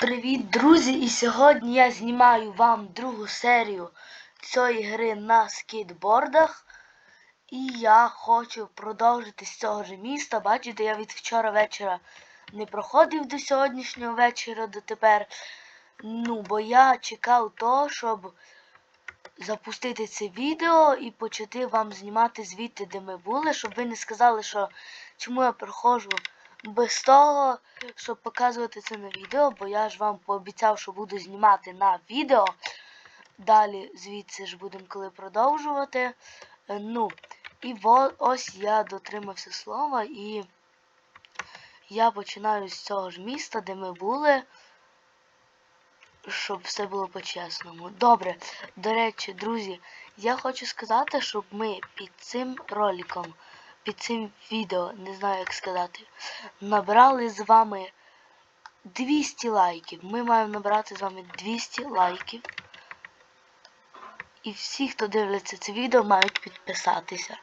Привіт, друзі! І сьогодні я знімаю вам другу серію цієї гри на скейтбордах. І я хочу продовжити з цього ж міста. Бачите, я від вчора вечора не проходив до сьогоднішнього вечора дотепер. Ну, бо я чекав того, щоб запустити це відео і почати вам знімати звідти, де ми були, щоб ви не сказали, що чому я проходжу без того, щоб показувати це на відео, бо я ж вам пообіцяв, що буду знімати на відео. Далі звідси ж будемо коли продовжувати. Е, Ну, і ось я дотримався слова і я починаю з цього ж міста, де ми були. Щоб все було по-чесному. Добре, до речі, друзі, я хочу сказати, щоб ми під цим роликом, під цим відео, не знаю як сказати, набрали з вами 200 лайків. Ми маємо набрати з вами 200 лайків. І всі, хто дивляться це відео, мають підписатися.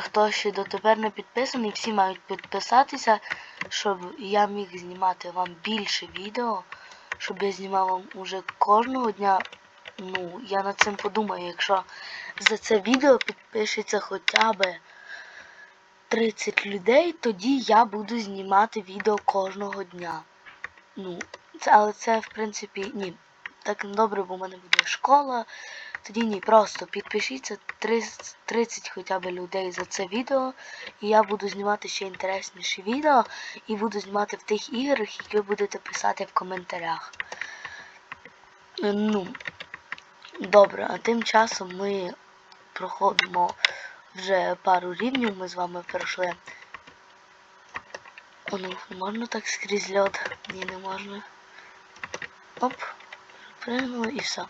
Хто ще дотепер не підписаний, всі мають підписатися, щоб я міг знімати вам більше відео, щоб я знімав вам уже кожного дня. Ну, я над цим подумаю, якщо за це відео підпишеться хоча б 30 людей, тоді я буду знімати відео кожного дня. Ну, це, але це, в принципі, ні. Так не добре, бо в мене буде школа. Тоді ні, просто підпишіться 30, 30 хоча б людей за це відео. І я буду знімати ще інтересніші відео. І буду знімати в тих іграх, які ви будете писати в коментарях. Е, Ну, добре, а тим часом ми проходимо вже пару рівнів, ми з вами пройшли. О, ну, можна так скрізь льод. Ні, не можна. Оп, пригнули і все.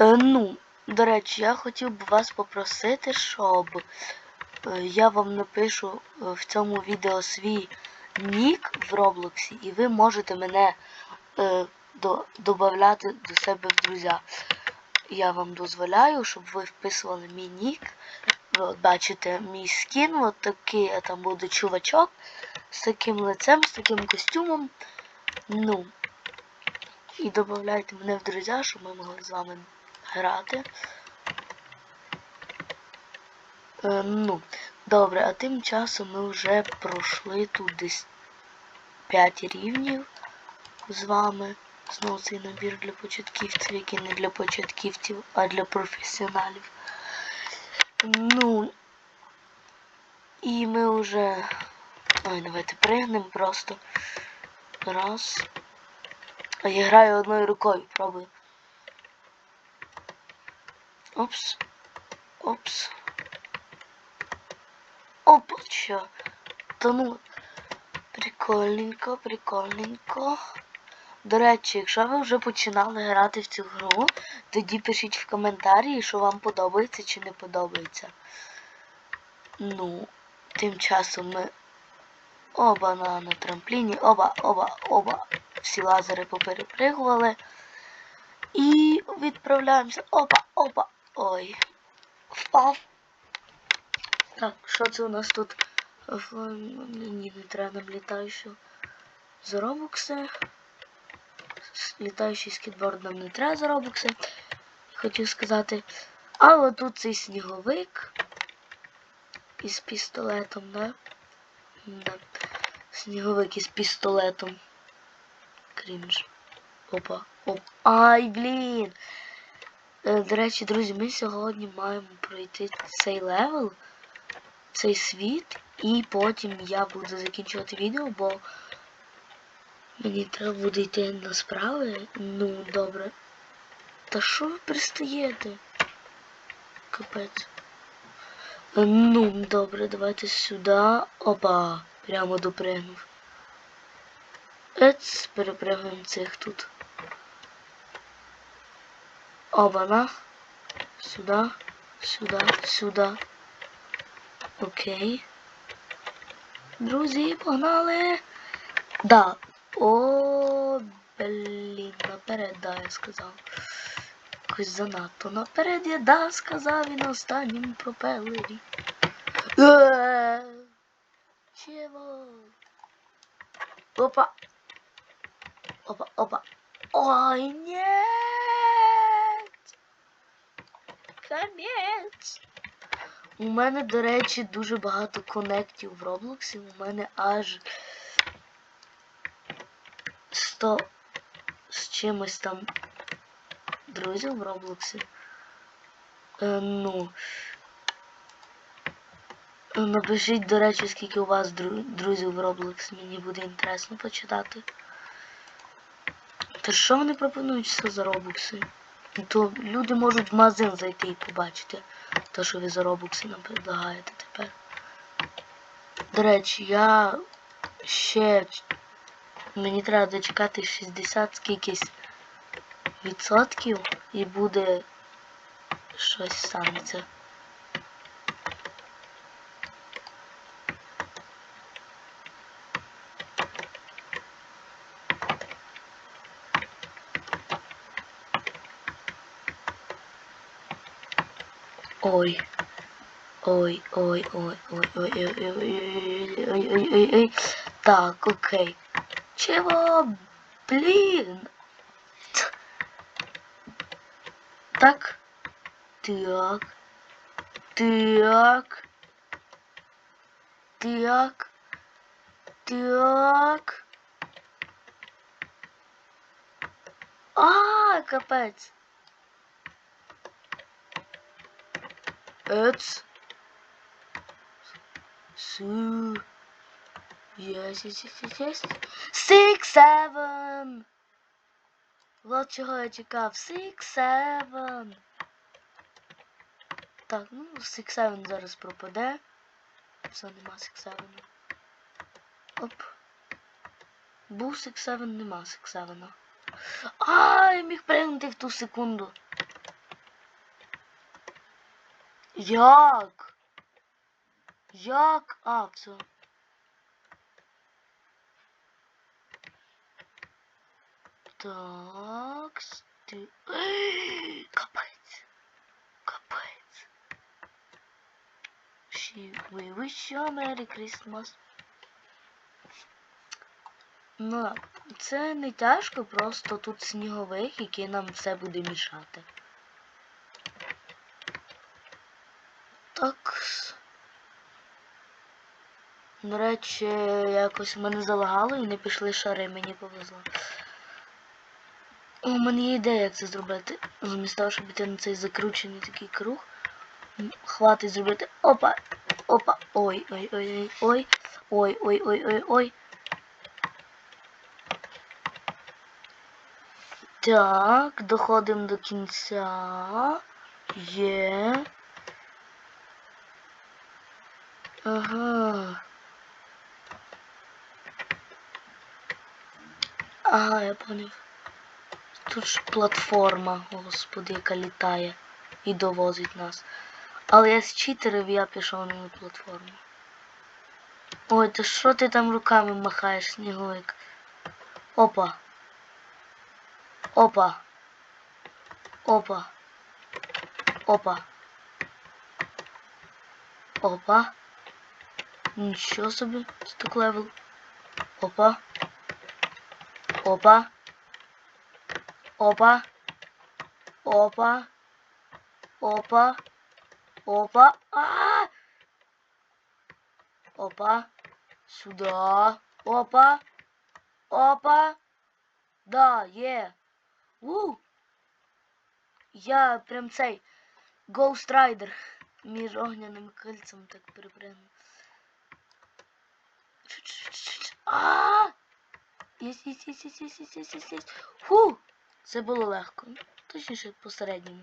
Е, ну, до речі, я хотів би вас попросити, щоб е, я вам напишу е, в цьому відео свій нік в Роблоксі, і ви можете мене е, до, додати до себе в друзі. Я вам дозволяю, щоб ви вписували мій нік. Ви от бачите мій скін, от такий я там буду чувачок з таким лицем, з таким костюмом. Ну. І додавайте мене в друзі, щоб ми могли з вами грати. Е, ну, добре, а тим часом ми вже пройшли тут десь 5 рівнів з вами. Знову цей набір для початківців, який не для початківців, а для професіоналів. Ну, і ми вже... Ой, давайте пригнемо просто. Раз. А я граю одною рукою, пробую. Опс. Опс. Опа, що? Та ну. Прикольненько, прикольненько. До речі, якщо ви вже починали грати в цю гру, тоді пишіть в коментарі, що вам подобається чи не подобається. Ну, тим часом ми оба на, на трампліні, оба, оба, оба. Всі лазери поперепригували. І відправляємося. Опа, опа. Ой. Впав. Так, що це у нас тут? Ні, не треба нам літаючого. За робокси. Літаючий скейтборд нам не треба за робокси. Хотів сказати. Але тут цей сніговик із пістолетом, да? Да. Сніговик із пістолетом. Крінж. Опа. Оп. Ай, блін. Е, До речі, друзі, ми сьогодні маємо пройти цей левел, цей світ, і потім я буду закінчувати відео, бо мені треба буде йти на справи. Ну, добре. Та що ви пристаєте? Капець. Е, Ну, добре, давайте сюди. Опа, прямо допригнув. Ец, перепрыгуємо цих тут. Обана. Сюда, сюда, сюда. Окей. Друзі, погнали. Да. О, блін, наперед, да, я сказав. Якось занадто наперед я да, сказав і на останньому пропелері. Е, Чего? Опа. Опа, опа. Ой, нет! Камець. У мене, до речі, дуже багато конектів в Роблоксі. У мене аж 100 з чимось там друзів в Роблоксі. Е, ну. Е, Напишіть, до речі, скільки у вас дру- друзів в Roblox, мені буде інтересно почитати. Та що вони пропонують все за робокси? То люди можуть в магазин зайти і побачити те, що ви за робокси нам предлагаєте тепер. До речі, я ще мені треба дочекати 60 скількись відсотків і буде щось станеться. Ой. Ой, ой, ой, ой, ой, ой, ой, ой, ой, ой, ой, ой. Так, окей. Чего? Блин. Так. Так. Так. Так. Так. А, капець. It's Су. Yes, yes, yes, yes, yes. Six, seven. Вот чого я чекав. Six, seven. Так, ну, Six, seven зараз пропаде. Все, нема Six, seven. Оп. Був Six, seven, нема Six, seven. А, я міг пригнути в ту секунду. Як? Як? А, все. Так, сти... Капець. Капець. She, we wish you Merry Christmas. Ну, це не тяжко, просто тут сніговик, який нам все буде мішати. Так. До речі, якось мене залагало і не пішли шари, мені повезло. У мене є ідея, як це зробити. Замість того, щоб піти на цей закручений такий круг. Хватить зробити. Опа! Опа! Ой-ой-ой-ой! Ой-ой-ой-ой-ой! Так, доходимо до кінця. Є. Ага. Ага, я поняв. Тут ж платформа, господи, яка літає і довозить нас. Але я з читерів я пішов на платформу. Ой, та що ти там руками махаєш, сніговик? Опа. Опа. Опа. Опа. Опа. Нічого собі, сток левел. Опа. Опа. Опа. Опа. Опа. Опа. А -а -а! Опа. Сюда. Опа. Опа. Да, е, У. Я прям цей Ghost Rider між огняним кольцом так перепрягну. А! Есть, есть, есть, есть, есть, есть, есть, єсть. Фу! Це було легко. Точніше посередньому.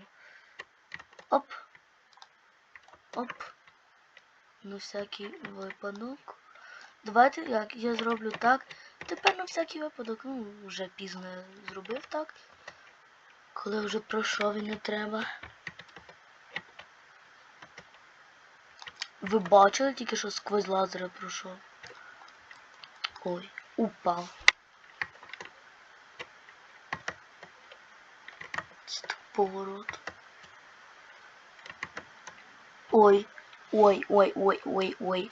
Оп. Оп. На всякий випадок. Давайте як я зроблю так. Тепер на всякий випадок, ну, вже пізно я зробив так. Коли вже пройшов і не треба. Ви бачили тільки що сквозь лазера пройшов. Ой, упав. Це тут поворот. Ой, ой, ой, ой, ой, ой.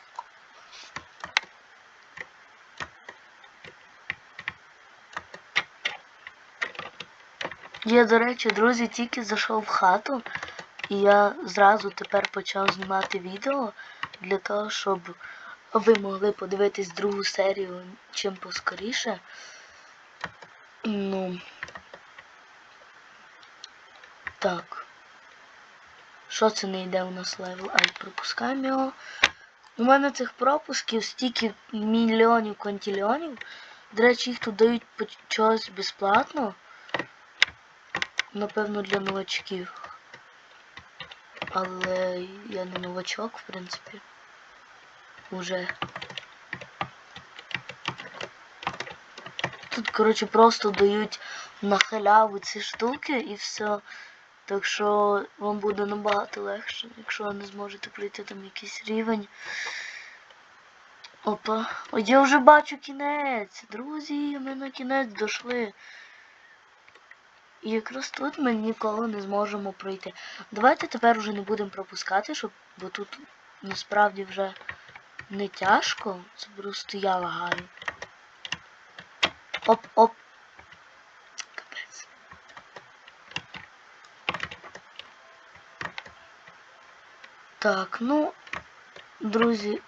Я, до речі, друзі, тільки зайшов в хату, і я зразу тепер почав знімати відео для того, щоб ви могли подивитись другу серію чим поскоріше. Ну, так. Що це не йде у нас левел? Ай, пропускаємо його. У мене цих пропусків стільки мільйонів квантильйонів. До речі, їх тут дають чогось безплатно. Напевно, для новачків. Але я не новачок, в принципі. Уже. Тут, коротше, просто дають на халяву ці штуки і все. Так що вам буде набагато легше, якщо ви не зможете пройти там якийсь рівень. Опа. О, я вже бачу кінець. Друзі, ми на кінець дійшли. І якраз тут ми ніколи не зможемо пройти. Давайте тепер вже не будемо пропускати, щоб, бо тут насправді вже не тяжко. Це просто я лагаю. Оп-оп. Так, ну, друзі,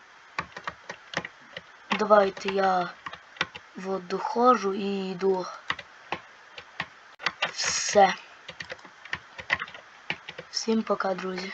давайте я вот доходжу і йду. Все. Всім пока, друзі.